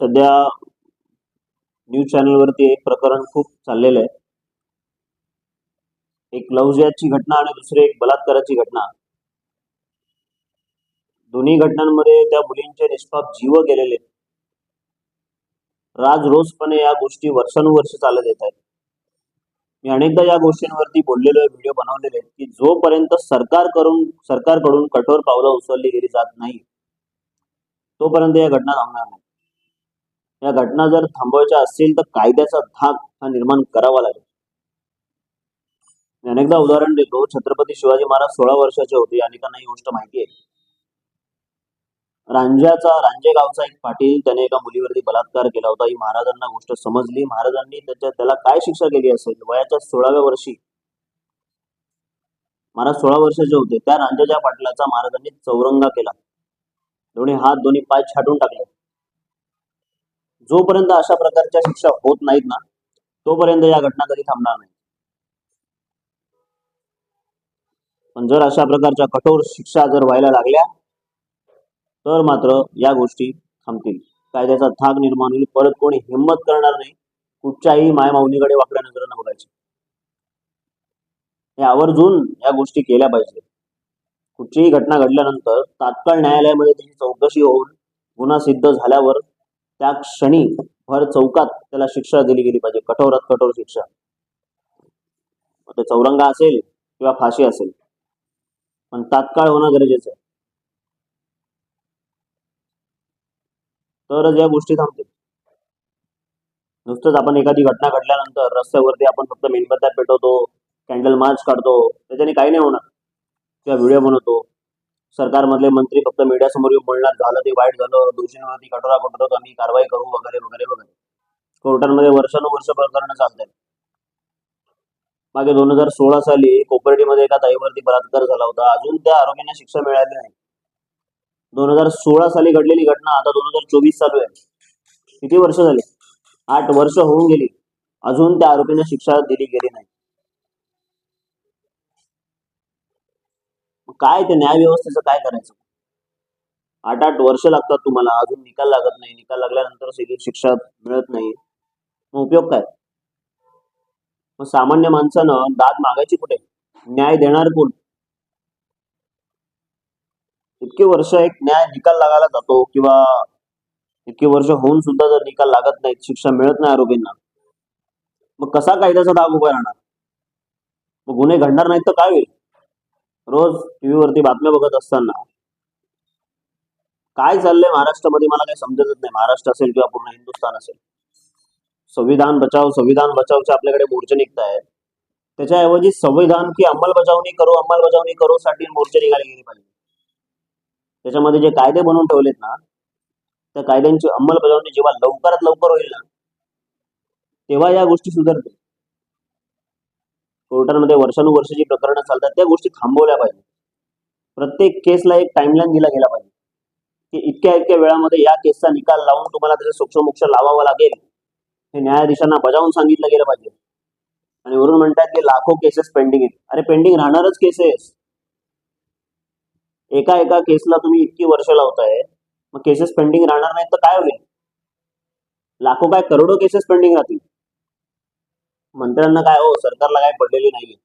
सध्या न्यूज चॅनलवरती एक प्रकरण खूप चाललेलं आहे. एक लवजयाची घटना आणि दुसरी एक बलात्काराची घटना. दोन्ही घटनांमध्ये त्या मुलींचे निष्पाप जीव गेलेले. राज रोजपणे या गोष्टी वर्षानुवर्ष चालत येत आहेत. मी अनेकदा या गोष्टींवरती बोललेलो आहे व्हिडिओ बनवलेले आहेत की जोपर्यंत सरकार करून सरकारकडून कठोर पावलं उचलली गेली जात नाही तोपर्यंत या घटना थांबणार नाही. या घटना जर थांबवायच्या असतील तर कायद्याचा धाक हा निर्माण करावा लागेल. मी अनेकदा उदाहरण देतो. छत्रपती शिवाजी महाराज सोळा वर्षाचे होते. अनेकांना ही गोष्ट माहिती आहे. रांजाचा रांजे गावचा एक पाटील त्याने एका मुलीवरती बलात्कार केला होता. ही महाराजांना गोष्ट समजली. महाराजांनी त्याच्या त्याला काय शिक्षा केली असेल? वयाच्या सोळाव्या वर्षी महाराज सोळा वर्षाचे होते. त्या रांजाच्या पाटलाचा महाराजांनी चौरंगा केला. दोन्ही हात दोन्ही पाय छाटून टाकले. जोपर्यंत अशा प्रकारच्या शिक्षा होत नाहीत ना तोपर्यंत या घटना कधी थांबणार नाही. पण जर अशा प्रकारच्या कठोर शिक्षा जर व्हायला लागल्या तर मात्र या गोष्टी थांबतील. कायद्याचा थाक निर्माण होईल. परत कोणी हिंमत करणार नाही कुठच्याही मायमाऊलीकडे वाकड्या नजरेनं बघायचे. हे आवर्जून या गोष्टी केल्या पाहिजे. कुठचीही घटना घडल्यानंतर तात्काळ न्यायालयामध्ये त्याची चौकशी होऊन गुन्हा सिद्ध झाल्यावर त्या क्षणी भर चौकात त्याला शिक्षा दिली गेली पाहिजे. कठोरात कठोर शिक्षा. मग ते चौरंगा असेल किंवा फाशी असेल. पण तात्काळ होणं गरजेचं आहे. तरच या गोष्टी थांबतील. नुसतंच आपण एखादी घटना घडल्यानंतर रस्त्यावरती आपण फक्त मेणबत्त्या पेटवतो कॅन्डल मार्च काढतो त्याच्याने काही नाही होणार. किंवा व्हिडिओ बनवतो सरकारमधले मंत्री फक्त मीडियासमोर येऊन बोलणार झालं ते वाईट झालं दोषींवरती कठोरा कठोरात आम्ही कारवाई करू वगैरे वगैरे वगैरे. कोर्टांमध्ये वर्षानुवर्ष प्रकरण चालतात. मागे दोन हजार सोळा साली कोपर्डीमध्ये एका ताईवरती बलात्कार झाला होता. अजून त्या आरोपींना शिक्षा मिळाली नाही. दोन हजार सोळा साली घडलेली घटना आता दोन हजार चोवीस चालू आहे. किती वर्ष झाली? आठ वर्ष होऊन गेली. अजून त्या आरोपींना शिक्षा दिली गेली नाही. काय ते न्याय व्यवस्थेचं काय करायचं? आठ आठ वर्ष लागतात तुम्हाला. अजून निकाल लागत नाही. निकाल लागल्यानंतर सगळी शिक्षा मिळत नाही. मग उपयोग काय? मग सामान्य माणसानं दाद मागायची कुठे? न्याय देणार कोण? इतके वर्ष एक न्याय निकाल लागायला जातो किंवा इतके वर्ष होऊन सुद्धा जर निकाल लागत नाहीत शिक्षा मिळत नाही आरोपींना मग कसा कायद्याचा दाग उभा राहणार? मग गुन्हे घडणार नाहीत तर काय होईल? रोज टीव्ही वरती बातम्या बघत असताना काय चाललंय महाराष्ट्रामध्ये मला काही समजतच नाही. महाराष्ट्र असेल किंवा पूर्ण हिंदुस्थान असेल. संविधान बचाव संविधान बचावचे आपल्याकडे मोर्चे निघत आहेत त्याच्याऐवजी संविधान की अंमलबजावणी करू अंमलबजावणी करू साठी मोर्चे निघाले गेले पाहिजे. त्याच्यामध्ये जे कायदे बनवून ठेवलेत ना त्या कायद्यांची अंमलबजावणी जेव्हा लवकरात लवकर होईल ना तेव्हा या गोष्टी सुधारतील. कोर्टांमध्ये वर्षानुवर्ष जी प्रकरणं चालतात त्या गोष्टी थांबवल्या पाहिजे प्रत्येक केसला एक टाइमलाईन दिला गेला पाहिजे. की इतक्या इतक्या वेळामध्ये या केसचा निकाल लावून तुम्हाला त्याचा सोक्षमोक्ष लावावा लागेल हे न्यायाधीशांना बजावून सांगितलं गेलं पाहिजे. आणि वरून म्हणतात की लाखो केसेस पेंडिंग आहेत. अरे पेंडिंग राहणारच केसेस एका एका केसला तुम्ही इतकी वर्ष लावताय मग केसेस पेंडिंग राहणार नाहीत तर काय होईल? लाखो काय करोडो केसेस पेंडिंग राहतील. मंत्र्यांना काय हो सरकारला काय पडलेली नाहीये.